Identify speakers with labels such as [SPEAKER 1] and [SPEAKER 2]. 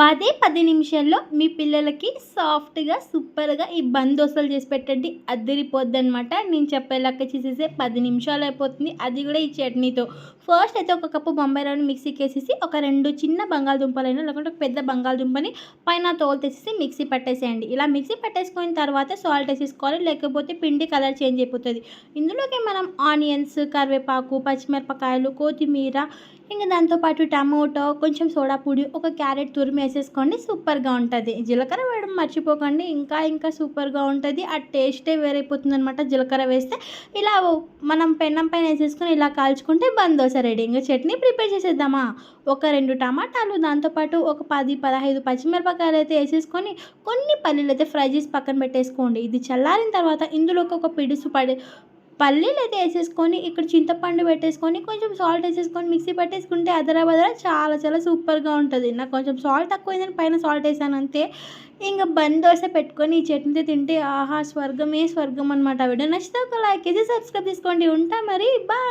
[SPEAKER 1] పదే పది నిమిషాల్లో మీ పిల్లలకి సాఫ్ట్గా సూపర్గా ఈ బందోసలు చేసి పెట్టండి. అదిరిపోద్ది అనమాట నేను చెప్పేలాగా చేసేసే పది నిమిషాలు అయిపోతుంది. అది కూడా ఈ చట్నీతో. ఫస్ట్ అయితే ఒక కప్పు బొంబాయి రవ్వని మిక్సీకి వేసేసి ఒక రెండు చిన్న బంగాళదుంపలైనా లేకుంటే ఒక పెద్ద బంగాళదుంపని పైన తోలు తెసేసి మిక్సీ పట్టేసేయండి. ఇలా మిక్సీ పట్టేసుకున్న తర్వాత సాల్ట్ వేసేసుకోవాలి. లేకపోతే పిండి కలర్ చేంజ్ అయిపోతుంది. ఇందులోకి మనం ఆనియన్స్ కరివేపాకు పచ్చిమిరపకాయలు కొత్తిమీర ఇంకా దాంతోపాటు టమోటో కొంచెం సోడా పొడి ఒక క్యారెట్ తురిమి వేసేసుకోండి సూపర్గా ఉంటుంది. జీలకర్ర వేయడం మర్చిపోకండి ఇంకా ఇంకా సూపర్గా ఉంటుంది. ఆ టేస్టే వేరైపోతుంది అనమాట జీలకర్ర వేస్తే ఇలా మనం పెన్నం పైన వేసేసుకొని ఇలా కాల్చుకుంటే బంద్ రెడీ. ఇంకా చట్నీ ప్రిపేర్ చేసేద్దామా? ఒక రెండు టమాటాలు దాంతోపాటు ఒక పది పదహైదు పచ్చిమిరపకాయలు అయితే వేసేసుకొని కొన్ని పల్లీలు అయితే ఫ్రై చేసి పక్కన పెట్టేసుకోండి. ఇది చల్లారిన తర్వాత ఇందులోకి ఒక పిడుసు పడి పల్లీలు అయితే వేసేసుకొని ఇక్కడ చింతపండు పెట్టేసుకొని కొంచెం సాల్ట్ వేసేసుకొని మిక్సీ పెట్టేసుకుంటే అదరా బదరా చాలా చాలా సూపర్గా ఉంటుంది. నాకు కొంచెం సాల్ట్ తక్కువైందని పైన సాల్ట్ వేసాను అంతే. ఇంకా బన్ దోశ పెట్టుకొని ఈ చట్నీతో తింటే ఆహా స్వర్గమే స్వర్గం అనమాట వీడియో నచ్చితే ఒక లైక్ వేసి సబ్స్క్రైబ్ చేసుకోండి ఉంటా మరి బాయ్